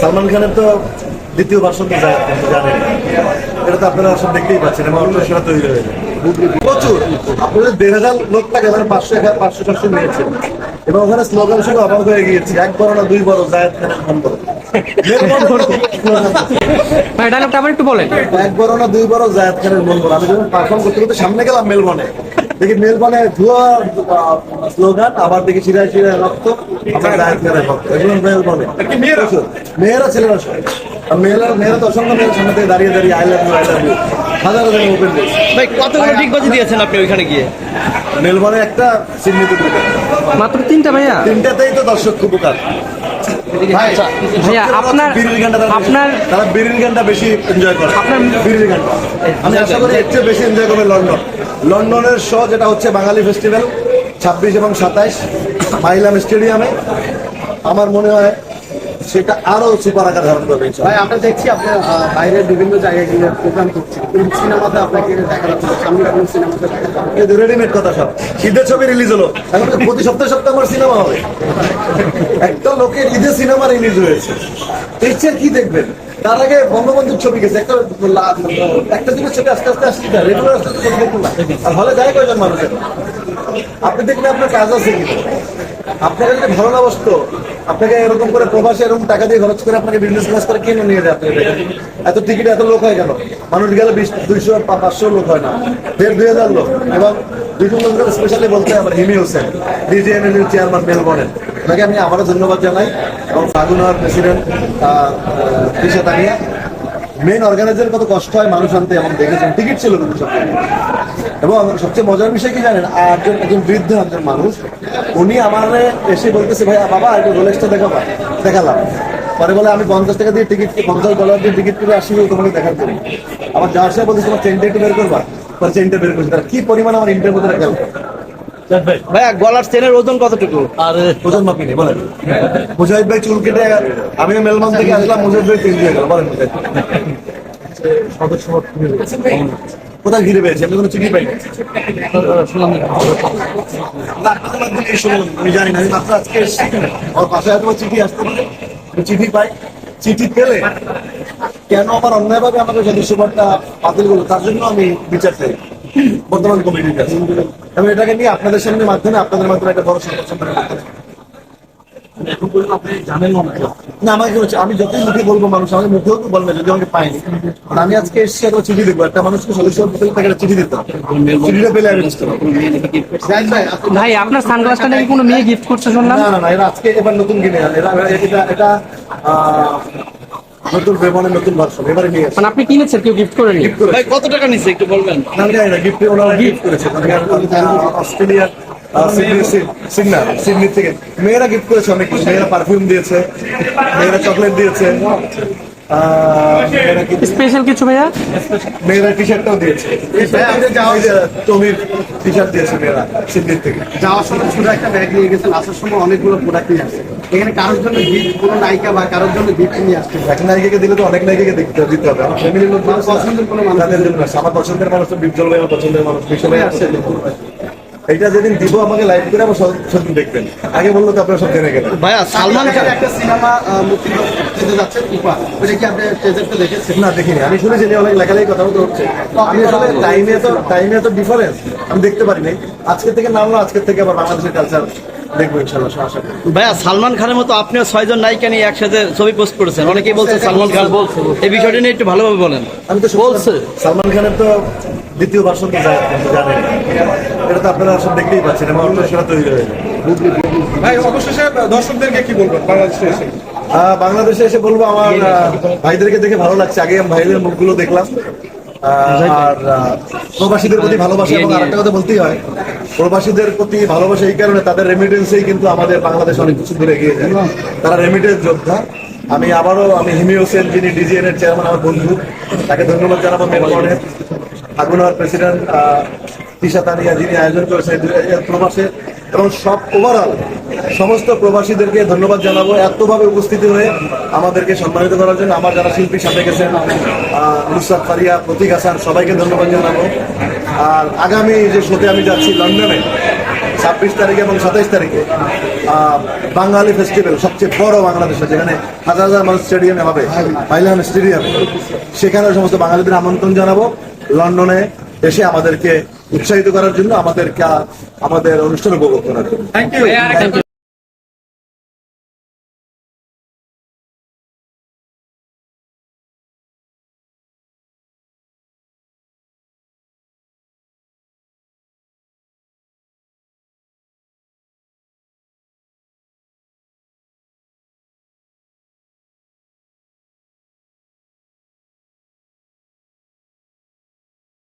সালমান খানের তো দ্বিতীয় ভাষণ তো জানেন এটা তো আপনারা সব দেখতেই পাচ্ছেন এবং তৈরি হয়ে যায় প্রচুর। আপনাদের দেড় হাজার লোক থাকে মানে পাঁচশো এক পাঁচশো নিয়েছে। এবং ওখানে স্লোগান শুনে অবাক হয়ে গিয়েছি এক বড় না দুই বড় জায়দ খানের মন বড়। ভাই ডায়লগটা আবার একটু বলেন। এক বড় না দুই বড় জায়দ খানের মন বড়। আমি যখন পারফর্ম করতে করতে সামনে গেলাম মেলবনে দেখি মেলবনে ধোয়া স্লোগান আবার দেখি শিরায় শিরায় রক্ত ভক্ত এগুলো মেলবনে। মেয়েরা? ছেলেরা সব মেয়েরা মেয়েরা তো অসংখ্য মেয়ের সামনে থেকে দাঁড়িয়ে দাঁড়িয়ে I love you I love you হাজার হাজার ওপেন ভাই কতগুলো ডিগবাজি দিয়েছেন আপনি ওইখানে গিয়ে? মেলবনে একটা দুটো। মাত্র তিনটা ভাইয়া? তিনটাতেই তো দর্শক খুব উপকার। ভাইয়া আপনার আপনার বেশি- তারা বিড়ির গানটা বেশি এনজয় করে। আপনার- বিড়ির গানটা। আমি আশা করি এর চেয়ে বেশি এনজয় করবে লন্ডন। লন্ডনের শো যেটা হচ্ছে বাঙালি ফেস্টিভ্যাল ছাব্বিশ এবং সাতাইশ মাইলাম স্টেডিয়ামে। আমার মনে হয় সেটা আরও সুপার আকার ধারণ করবে ভাই আমরা দেখছি আপনি আহ, বাইরের বিভিন্ন জায়গায় গিয়ে প্রোগ্রাম করছেন কোন সিনেমাতে আপনাকে দেখা যাচ্ছে সামনে কোন সিনেমাতে কিন্তু রেডিমেড কথা সব। ঈদের ছবি রিলিজ হলো। এখন তো প্রতি সপ্তাহে সপ্তাহে আমার সিনেমা হবে। একটা লোকের ঈদে সিনেমা রিলিজ হয়েছে। আর কি দেখবেন? তার আগে বঙ্গবন্ধুর ছবি গেছে, একটা একটা দিনের ছবি আস্তে আস্তে আসছে রেগুলার আস্তে আস্তে দেখুন না। আর হলে যায় কয়জন মানুষের। আপনি দেখলে আপনার কাজ আছে কি আপনাকে যদি ভালো না বসতো, আপনাকে এরকম করে প্রবাসে এরকম টাকা দিয়ে খরচ করে আপনাকে বিজনেস ক্লাস করে কেন নিয়ে যায় এত টিকিট এত লোক হয় কেন? মানুষ গেলে বিশ, দুইশো পাঁচশো লোক হয় না। দেড়, দুই হাজার লোক। এবং দুইশো লোক স্পেশালি বলতে আমার হিমি হোসেন ডিজিএনএল চেয়ারম্যান মেলবর্নের ওনাকে আমি আবারও ধন্যবাদ জানাই এবং ফাগুনার president Disha Tania. Main organizer কত কষ্ট হয় মানুষ আনতে এবং দেখেছেন, টিকিট ছিল কিন্তু সব এবং সবচেয়ে মজার বিষয় কি জানেন আর একজন একজন বৃদ্ধ একজন মানুষ, উনি আমার এসে বলতেছে ভাই বাবা, একটু রোলেক্সটা দেখাবা, দেখালাম। পরে বলে, আমি পঞ্চাশ টাকা দিয়ে টিকিট, পঞ্চাশ ডলার দিয়ে টিকিট করে আসি, তোমাকে দেখার জন্য। আমার যাওয়ার সময় বলতেছে, তোমার চেনটা একটু বের করবা। পরে চেনটা বের করছে, তারা কি পরিমাণ আমার ইন্টার মধ্যে রাখা ভাইয়া গলার চেনের ওজন কতটুকু? আর ওজন মাপি নেই বলেন। মুজাহিদ ভাই চুল কেটে আমি মেলমান থেকে আসলাম মুজাহিদ ভাই চেঞ্জ হয়ে গেল বলেন। কোথায় ঘিরে পেয়েছি? আমি কোনো চিঠি পাইনি? আমি জানি না আমি মাত্র আজকে আমার পাশে হয়তো চিঠি আসতে পারে। চিঠি পাই চিঠি পেলে কেন আমার অন্যায়ভাবে আমাকে সদস্যপদটা বাতিল করল? তার জন্য আমি বিচার চাই। বর্তমান কমিটির কাছে এবং এটাকে নিয়ে আপনাদের সামনে মাধ্যমে আপনাদের মাধ্যমে একটা বড় করতে চাই। না আমাকে? আমি যতই মুখে বলব মানুষ আমাকে মুখেও তো বলবে যদি আমাকে পাইনি আর আমি আজকে এসেছি একটা চিঠি দেখব। একটা মানুষকে সদস্য তাকে একটা চিঠি দিতে হবে। চিঠিটা পেলে আমি বুঝতে পারব। ভাই আপনার সানগ্লাসটা নাকি কোনো মেয়ে গিফট করছে শুনলাম? না না না এরা আজকে এবার নতুন কিনে আনে। এটা এটা আহ, নতুন বেমনের নতুন ভার্সন এবারে নিয়ে মানে আপনি কিনেছেন কেউ গিফট করেনি? ভাই কত টাকা নিছে একটু বলবেন? না না গিফট ওনারা গিফট করেছে। মানে অস্ট্রেলিয়ার আহ, সিডনি থেকে। মেয়েরা গিফট করেছে অনেক কিছু। মেয়েরা পারফিউম দিয়েছে মেয়েরা চকলেট দিয়েছে। স্পেশাল কিছু ভাইয়া? মেয়েরা টি শার্টটাও দিয়েছে যে টমির টি শার্ট দিয়েছে মেয়েরা সিডনির থেকে। যাওয়ার সময় ছোট একটা ব্যাগ নিয়ে গেছেন আসার সময় অনেকগুলো প্রোডাক্ট নিয়ে আসছেন এখানে কারোর জন্য গিফট কোনো নায়িকা বা কারোর জন্য গিফট নিয়ে আসছেন এক নায়িকাকে দিলে তো অনেক নায়িকাকে দিতে দিতে হবে। আমার ফ্যামিলির লোক পছন্দের কোনো মানুষ জন্য আসে। আমার পছন্দের মানুষ তো বিপ্জল ভাই আমার পছন্দের মানুষ বিপ্জল ভাই আসছে। এইটা যেদিন দিব আমাকে লাইভ করে আমার সত্যি দেখবেন। আগে বলল তো আপনারা সব জেনে গেলেন। ভাইয়া সালমান খান একটা সিনেমা মুক্তি পেতে যাচ্ছে উপহার ওটা কি আপনি ট্রেজারটা দেখেছেন? না দেখিনি। আমি শুনেছি অনেক লেখালেখি কথা বলতে হচ্ছে। আমি আসলে টাইমে তো টাইমে তো ডিফারেন্স আমি দেখতে পারিনি আজকে থেকে নামলো আজকে থেকে আবার বাংলাদেশের কালচার ভাইয়া সালমান খানের মতো আপনিও ছয়জন নায়িকা নিয়ে একসাথে ছবি পোস্ট করেছেন। অনেকেই বলছে সালমান খান এই বিষয়টা নিয়ে একটু ভালোভাবে বলেন। আমি তো বলছে। সালমান খানের তো দ্বিতীয় ভাষণ জানেন। এটা তো আপনারা সব দেখতেই পাচ্ছেন এবং সেটা তৈরি হয়ে যায়। ভাই অবশেষে দর্শকদেরকে কি বলবেন? বাংলাদেশে এসে। বাংলাদেশে এসে বলব আমার ভাইদেরকে দেখে ভালো লাগছে। আগে আমি ভাইদের মুখগুলো দেখলাম। আর প্রবাসীদের প্রতি ভালোবাসা এবং আরেকটা কথা বলতেই হয় প্রবাসীদের প্রতি ভালোবাসা এই কারণে তাদের রেমিটেন্সেই কিন্তু আমাদের বাংলাদেশ অনেক কিছু দূরে এগিয়ে যায়। তারা রেমিটেন্স যোদ্ধা। আমি আবারও আমি হিমি হোসেন যিনি ডিজিএন এর চেয়ারম্যান আমার বন্ধু তাকে ধন্যবাদ জানাব মেলবর্নের আগুনার প্রেসিডেন্ট তিশাতানিয়া যিনি আয়োজন করেছেন প্রবাসে, এবং সব ওভারঅল সমস্ত প্রবাসীদেরকে ধন্যবাদ জানাব এতভাবে উপস্থিত হয়ে আমাদেরকে সম্মানিত করার জন্য। আমার যারা শিল্পী, সাথে গেছেন নুসরাত ফারিয়া, প্রতীক হাসান, সবাইকে ধন্যবাদ জানাব। আর আগামী যে শোতে আমি যাচ্ছি লন্ডনে, ছাব্বিশ তারিখে এবং সাতাইশ তারিখে বাঙালি ফেস্টিভ্যাল, সবচেয়ে বড় বাংলাদেশে যেখানে হাজার হাজার মানুষ স্টেডিয়ামে হবে পাইলাম স্টেডিয়ামে। সেখানে সমস্ত বাঙালিদের আমন্ত্রণ জানাব। লন্ডনে এসে আমাদেরকে উৎসাহিত করার জন্য আমাদেরকে আমাদের অনুষ্ঠান উপভোগ করার জন্য।